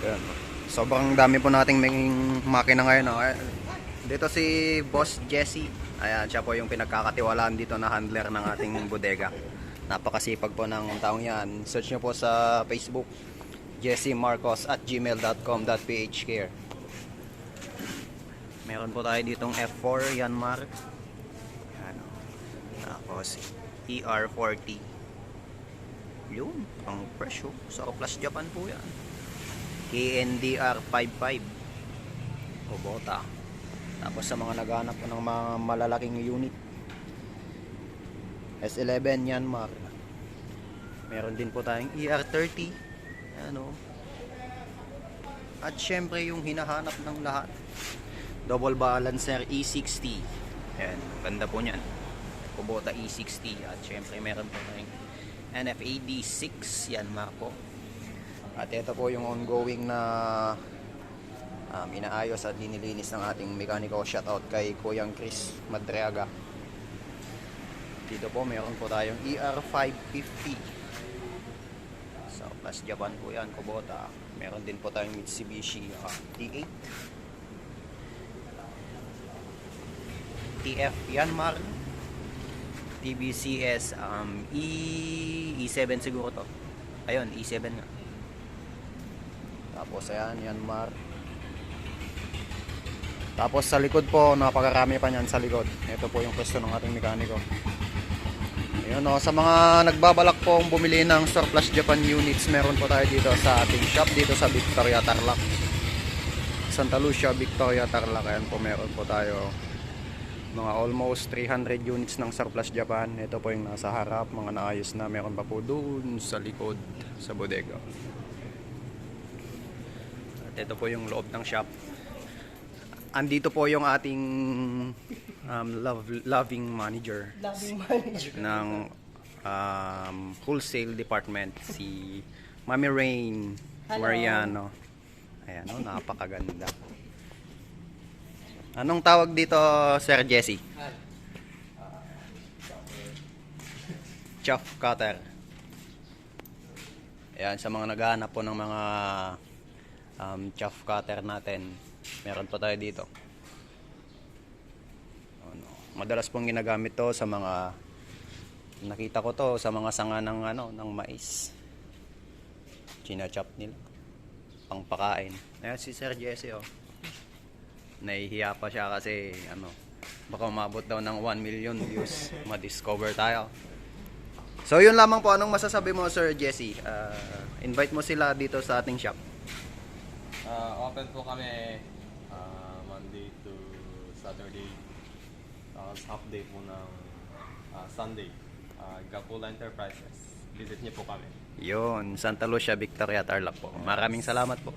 Ayan. Sobrang dami po nating may makina ngayon. No? Dito si Boss Jesse. Ayan, siya po yung pinagkakatiwalaan dito na handler ng ating bodega. Napakasipag po ng taong yan. Search nyo po sa Facebook, jessemarcos at gmail.com.phcare. Meron po tayo ditong F4, yan Mark. Ano. Tapos, ER40. Yun, ang presyo. Sa Plus Japan po yan. KNDR 55 Kubota tapos sa mga naghanap ng mga malalaking unit. S11 yan Mark meron din po tayong ER30 ano? At syempre yung hinahanap ng lahat. Double balancer E60 yan ganda po nyan Kubota E60 at syempre meron po tayong NFAD 6 yan Mark po at ito po yung ongoing na um, inaayos at dinilinis ng ating mekaniko. Shoutout kay Kuyang Chris Madriaga. Dito po meron po tayong ER550. So, plus Japan po yan, Kubota. Meron din po tayong Mitsubishi uh, T8. TF Yanmar. TBCS um, E E7 siguro to. Ayun, E7 nga. Tapos ayan, Yanmar. Tapos sa likod po, napakarami pa niyan sa likod. Ito po yung pwesto ng ating mekaniko. Ayun o, sa mga nagbabalak pong bumili ng surplus Japan units, meron po tayo dito sa ating shop dito sa Victoria Tarlac. Santa Lucia, Victoria Tarlac. Ayan po, meron po tayo mga almost 300 units ng surplus Japan. Ito po yung nasa harap, mga naayos na. Meron pa po doon sa likod, sa bodega. Ito po yung loob ng shop. Andito po yung ating um, love, loving manager Loving manager. ng um, wholesale department, si Mami Rain Hello. Mariano. Ayan, oh, napakaganda. Anong tawag dito, Sir Jesse? Chuff cutter. Ayan, sa mga naghahanap po ng mga um, chuff cutter natin, meron po tayo dito. Ano, madalas pong ginagamit to sa mga nakita ko to sa mga sanga ng ano ng mais. China-chop nila. Pangpakain. Ayan si Sir Jesse oh. Nahihiya pa siya kasi ano baka umabot daw ng 1 million views ma-discover tayo. So yun lamang po anong masasabi mo Sir Jesse? Ah, invite mo sila dito sa ating shop. Ah, open po kami ah, Monday to Saturday. Tapos half day po ng ah, Sunday. Uh, Gapula Enterprises. Visit niyo po kami. Yun, Santa Lucia, Victoria, Tarlac po. Maraming salamat po.